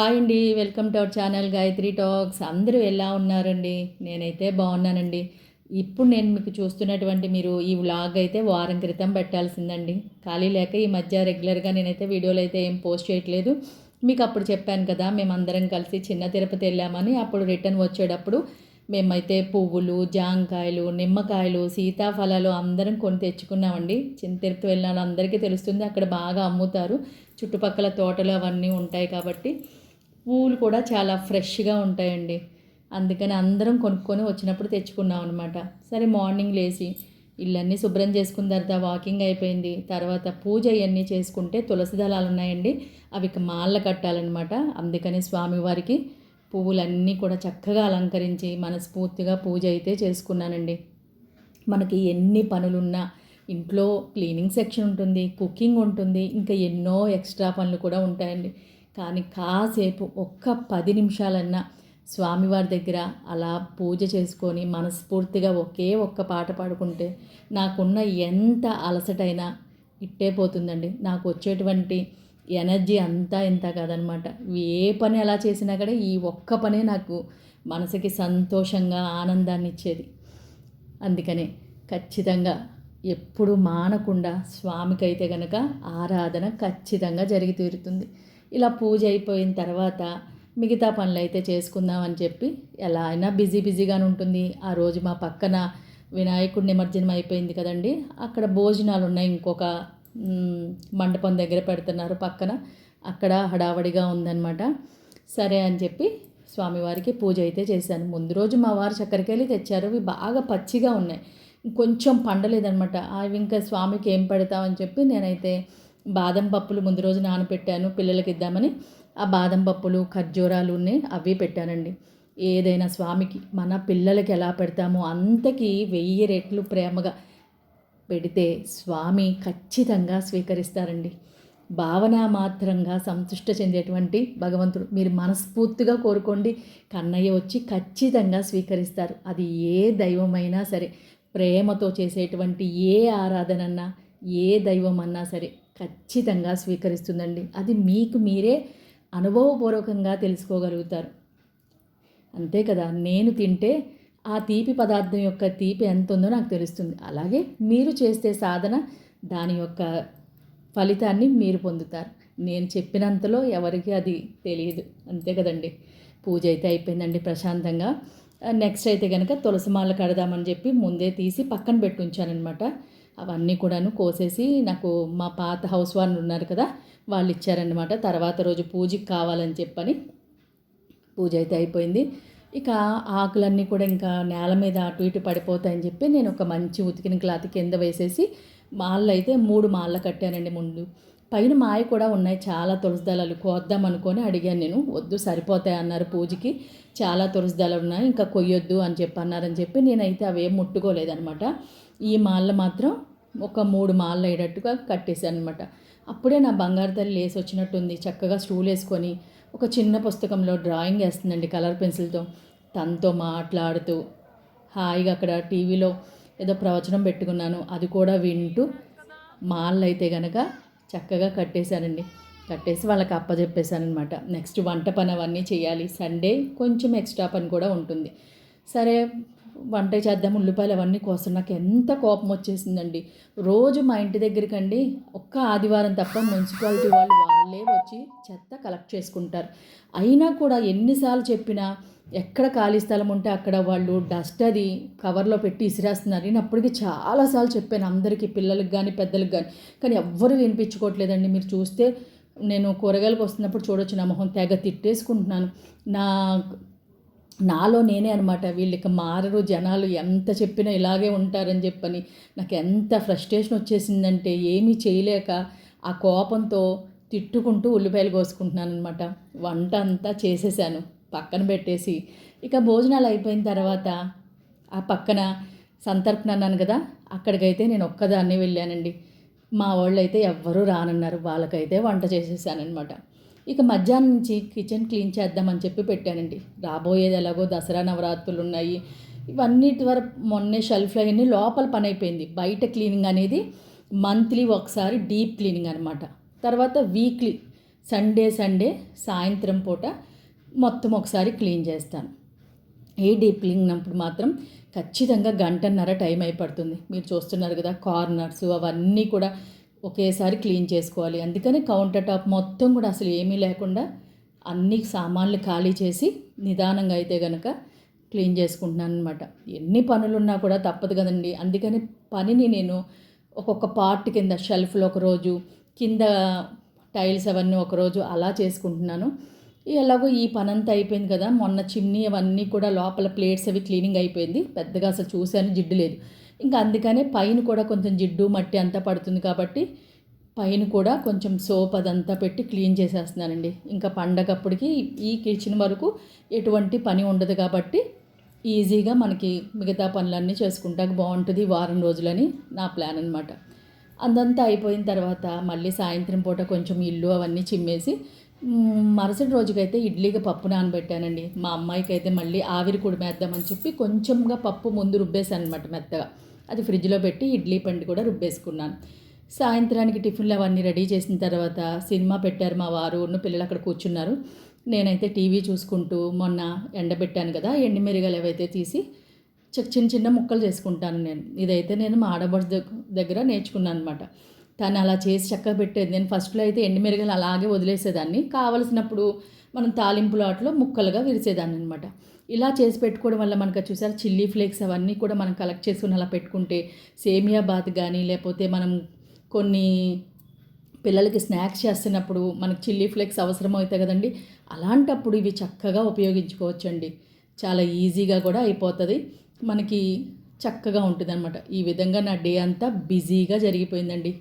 Hi అండి welcome to our channel Gayatri talks. అందరూ ఎలా ఉన్నారండి? నేనైతే బాగున్నానండి. ఇప్పుడు నేను మీకు చూస్తున్నటువంటి మీరు ఈ వ్లాగ్ అయితే వారం క్రితం పెట్టాల్సిందండి. ఖాళీ లేక ఈ మధ్య రెగ్యులర్గా నేనైతే వీడియోలు అయితే ఏం పోస్ట్ చేయట్లేదు. మీకు అప్పుడు చెప్పాను కదా మేమందరం కలిసి చిన్న తిరుపతి వెళ్ళామని అప్పుడు రిటర్న్ వచ్చేటప్పుడు మేమైతే పువ్వులు జాంకాయలు నిమ్మకాయలు సీతాఫలాలు అందరం కొని తెచ్చుకున్నామండి. చిన్న తిరుపతి వెళ్ళిన అందరికీ తెలుస్తుంది అక్కడ బాగా అమ్ముతారు. చుట్టుపక్కల తోటలు అవన్నీ ఉంటాయి కాబట్టి పూలు కూడా చాలా ఫ్రెష్గా ఉంటాయండి. అందుకని అందరం కొనుక్కొని వచ్చినప్పుడు తెచ్చుకున్నాం అనమాట సరే మార్నింగ్ లేచి ఇళ్ళన్నీ శుభ్రం చేసుకున్న తర్వాత వాకింగ్ అయిపోయింది. తర్వాత పూజ అవన్నీ చేసుకుంటే తులసి దళాలు ఉన్నాయండి. అవి మాల కట్టాలన్నమాట. అందుకని స్వామివారికి పువ్వులన్నీ కూడా చక్కగా అలంకరించి మనస్ఫూర్తిగా పూజ అయితే చేసుకున్నానండి. మనకి ఎన్ని పనులున్నా ఇంట్లో క్లీనింగ్ సెక్షన్ ఉంటుంది కుకింగ్ ఉంటుంది ఇంకా ఎన్నో ఎక్స్ట్రా పనులు కూడా ఉంటాయండి. కానీ కాసేపు ఒక్క పది నిమిషాలన్నా స్వామివారి దగ్గర అలా పూజ చేసుకొని మనస్ఫూర్తిగా ఒకే ఒక్క పాట పాడుకుంటే నాకున్న ఎంత అలసటైనా ఇట్టే పోతుందండి. నాకు వచ్చేటువంటి ఎనర్జీ అంతా ఇంత కాదనమాట. ఏ పని ఎలా చేసినా కూడా ఈ ఒక్క పనే నాకు మనసుకి సంతోషంగా ఆనందాన్ని ఇచ్చేది. అందుకనే ఖచ్చితంగా ఎప్పుడు మానకుండా స్వామికైతే గనక ఆరాధన ఖచ్చితంగా జరిగి తీరుతుంది. ఇలా పూజ అయిపోయిన తర్వాత మిగతా పనులు అయితే చేసుకుందామని చెప్పి ఎలా అయినా బిజీ బిజీగానే ఉంటుంది. ఆ రోజు మా పక్కన వినాయకుడి నిమజ్జనం అయిపోయింది కదండి. అక్కడ భోజనాలు ఉన్నాయి. ఇంకొక మండపం దగ్గర పెడుతున్నారు పక్కన. అక్కడ హడావడిగా ఉందన్నమాట. సరే అని చెప్పి స్వామివారికి పూజ అయితే చేశాను. ముందు రోజు మా వారు చక్కెరకేళి తెచ్చారు. అవి బాగా పచ్చిగా ఉన్నాయి. కొంచెం పండలేదనమాట అవి ఇంకా స్వామికి ఏం పెడతామని చెప్పి నేనైతే బాదం పప్పులు ముందు రోజు నానబెట్టాను పిల్లలకి ఇద్దామని. ఆ బాదం పప్పులు ఖర్జూరాలు అవి పెట్టానండి. ఏదైనా స్వామికి మన పిల్లలకి ఎలా పెడతామో అంతకి వెయ్యి రెట్లు ప్రేమగా పెడితే స్వామి ఖచ్చితంగా స్వీకరిస్తారండి. భావన మాత్రంగా సంతుష్ట చెందేటువంటి భగవంతుడు. మీరు మనస్ఫూర్తిగా కోరుకోండి కన్నయ్య వచ్చి ఖచ్చితంగా స్వీకరిస్తారు. అది ఏ దైవమైనా సరే ప్రేమతో చేసేటువంటి ఏ ఆరాధనన్నా ఏ దైవం అన్నా సరే ఖచ్చితంగా స్వీకరిస్తుందండి. అది మీకు మీరే అనుభవపూర్వకంగా తెలుసుకోగలుగుతారు. అంతే కదా నేను తింటే ఆ తీపి పదార్థం యొక్క తీపి ఎంత ఉందో నాకు తెలుస్తుంది. అలాగే మీరు చేస్తే సాధన దాని యొక్క ఫలితాన్ని మీరు పొందుతారు. నేను చెప్పినంతలో ఎవరికి అది తెలియదు. అంతే కదండి. పూజ అయితే అయిపోయిందండి ప్రశాంతంగా. నెక్స్ట్ అయితే కనుక తులసిమాల కడదామని చెప్పి ముందే తీసి పక్కన పెట్టి ఉంచానమాట అవన్నీ కూడాను కోసేసి నాకు మా పాత హౌస్ వాళ్ళు ఉన్నారు కదా వాళ్ళు ఇచ్చారనమాట తర్వాత రోజు పూజకి కావాలని చెప్పని పూజ అయితే అయిపోయింది. ఇక ఆకులన్నీ కూడా ఇంకా నేల మీద అటు ఇటు పడిపోతాయని చెప్పి నేను ఒక మంచి ఉతికిన క్లాత్ కింద వేసేసి మాళ్ళు అయితే మూడు మాళ్ళ కట్టానండి ముందు. పైన మాయ కూడా ఉన్నాయి. చాలా తులసి దళాలు కోద్దాం అనుకొని అడిగాను నేను. వద్దు సరిపోతాయి అన్నారు పూజకి. చాలా తులసి దళాలు ఉన్నాయి ఇంకా కొయ్యొద్దు అని చెప్పి అన్నారని చెప్పి నేనైతే అవేం ముట్టుకోలేదనమాట ఈ మాల మాత్రం ఒక మూడు మాలలు అయ్యేటట్టుగా కట్టేశాను అనమాట అప్పుడే నా బంగారు తల్లి లేసి వచ్చినట్టుంది. చక్కగా స్టూల్ వేసుకొని ఒక చిన్న పుస్తకంలో డ్రాయింగ్ వేస్తుందండి కలర్ పెన్సిల్తో. తనతో మాట్లాడుతూ హాయిగా అక్కడ టీవీలో ఏదో ప్రవచనం పెట్టుకున్నాను. అది కూడా వింటూ మాలైతే అయితే కనుక చక్కగా కట్టేశానండి కట్టేసి వాళ్ళకి అప్పచెప్పేశానమాట అనమాట నెక్స్ట్ వంట పని అవన్నీ చేయాలి. సండే కొంచెం ఎక్స్ట్రా పని కూడా ఉంటుంది. సరే వంట చేద్దాం ఉల్లిపాయలు అవన్నీ కోసం నాకు ఎంత కోపం వచ్చేసిందండి. రోజు మా ఇంటి దగ్గరికి అండి ఒక్క ఆదివారం తప్ప మున్సిపాలిటీ వాళ్ళు వాళ్ళే వచ్చి చెత్త కలెక్ట్ చేసుకుంటారు. అయినా కూడా ఎన్నిసార్లు చెప్పినా ఎక్కడ ఖాళీ స్థలం ఉంటే అక్కడ వాళ్ళు డస్ట్ అది కవర్లో పెట్టి ఇసిరేస్తున్నారు. నేను అప్పటికి చాలాసార్లు చెప్పాను అందరికీ పిల్లలకి కానీ పెద్దలకు కానీ కానీ ఎవ్వరూ వినిపించుకోవట్లేదండి. మీరు చూస్తే నేను కూరగాయలకు వస్తున్నప్పుడు చూడొచ్చు నా మొహం తెగ తిట్టేసుకుంటున్నాను. నా నాలో నేనే అనమాట వీళ్ళకి మారరు జనాలు ఎంత చెప్పినా ఇలాగే ఉంటారని చెప్పని. నాకు ఎంత ఫ్రస్ట్రేషన్ వచ్చేసిందంటే ఏమీ చేయలేక ఆ కోపంతో తిట్టుకుంటూ ఉల్లిపాయలు కోసుకుంటున్నాను అనమాట వంట అంతా చేసేసాను. పక్కన పెట్టేసి ఇక భోజనాలు అయిపోయిన తర్వాత ఆ పక్కన సంతర్పణ అన్నాను కదా అక్కడికైతే నేను ఒక్కదాన్ని వెళ్ళానండి. మా వాళ్ళు అయితే ఎవ్వరూ రానన్నారు వాళ్ళకైతే వంట చేసేసానమాట ఇక మధ్యాహ్నం నుంచి కిచెన్ క్లీన్ చేద్దామని చెప్పి పెట్టానండి. రాబోయేది ఎలాగో దసరా నవరాత్రులు ఉన్నాయి. ఇవన్నిటి వరకు మొన్నే షెల్ఫ్లో అవన్నీ లోపల పని అయిపోయింది. బయట క్లీనింగ్ అనేది మంత్లీ ఒకసారి డీప్ క్లీనింగ్ అనమాట తర్వాత వీక్లీ సండే సండే సాయంత్రం పూట మొత్తం ఒకసారి క్లీన్ చేస్తాను. ఏ డీప్ క్లీన్ అప్పుడు మాత్రం ఖచ్చితంగా గంటన్నర టైం అయిపడుతుంది. మీరు చూస్తున్నారు కదా కార్నర్స్ అవన్నీ కూడా ఒకేసారి క్లీన్ చేసుకోవాలి. అందుకని కౌంటర్ టాప్ మొత్తం కూడా అసలు ఏమీ లేకుండా అన్ని సామాన్లు ఖాళీ చేసి నిదానంగా అయితే కనుక క్లీన్ చేసుకుంటున్నాను అనమాట ఎన్ని పనులున్నా కూడా తప్పదు కదండి. అందుకని పనిని నేను ఒక్కొక్క పార్ట్ కింద షెల్ఫ్లో ఒకరోజు కింద టైల్స్ అవన్నీ ఒకరోజు అలా చేసుకుంటున్నాను. ఎలాగో ఈ పని అంతా అయిపోయింది కదా. మొన్న చిమ్నీ అవన్నీ కూడా లోపల ప్లేట్స్ అవి క్లీనింగ్ అయిపోయింది. పెద్దగా అసలు చూశాను జిడ్డు లేదు. ఇంకా అందుకనే పైన కూడా కొంచెం జిడ్డు మట్టి అంతా పడుతుంది కాబట్టి పైన కూడా కొంచెం సోప్ అదంతా పెట్టి క్లీన్ చేసేస్తున్నానండి. ఇంకా పండగప్పటికి ఈ కిచెన్ వరకు ఎటువంటి పని ఉండదు కాబట్టి ఈజీగా మనకి మిగతా పనులన్నీ చేసుకుంటాక బాగుంటుంది వారం రోజులని నా ప్లాన్ అనమాట అదంతా అయిపోయిన తర్వాత మళ్ళీ సాయంత్రం పూట కొంచెం ఇల్లు అవన్నీ చిమ్మేసి మరుసటి రోజుకైతే ఇడ్లీకి పప్పు నానబెట్టానండి. మా అమ్మాయికి అయితే మళ్ళీ ఆవిరి కుడిమేద్దామని చెప్పి కొంచెంగా పప్పు ముందు రుబ్బేశాను అనమాట మెత్తగా. అది ఫ్రిడ్జ్లో పెట్టి ఇడ్లీ పండు కూడా రుబ్బేసుకున్నాను. సాయంత్రానికి టిఫిన్లు అవన్నీ రెడీ చేసిన తర్వాత సినిమా పెట్టారు మా వారు పిల్లలు అక్కడ కూర్చున్నారు. నేనైతే టీవీ చూసుకుంటూ మొన్న ఎండబెట్టాను కదా ఎండిమిరిగలు ఏవైతే తీసి చి- చిన్న చిన్న ముక్కలు చేసుకుంటాను నేను. ఇదైతే నేను మా ఆడబడి దగ్గర నేర్చుకున్నాను అనమాట తను అలా చేసి చక్కగా పెట్టేది. నేను ఫస్ట్లో అయితే ఎండి మిరగలు అలాగే వదిలేసేదాన్ని. కావలసినప్పుడు మనం తాలింపులాటలో ముక్కలుగా విరిసేదాన్ని అనమాట ఇలా చేసి పెట్టుకోవడం వల్ల మనకు చూసారు చిల్లీ ఫ్లేక్స్ అవన్నీ కూడా మనం కలెక్ట్ చేసుకుని అలా పెట్టుకుంటే సేమియా బాత్ కానీ లేకపోతే మనం కొన్ని పిల్లలకి స్నాక్స్ చేస్తున్నప్పుడు మనకి చిల్లీ ఫ్లేక్స్ అవసరం అవుతాయి కదండి. అలాంటప్పుడు ఇవి చక్కగా ఉపయోగించుకోవచ్చండి. చాలా ఈజీగా కూడా అయిపోతుంది. మనకి చక్కగా ఉంటుంది ఈ విధంగా నా డే అంతా బిజీగా జరిగిపోయిందండి.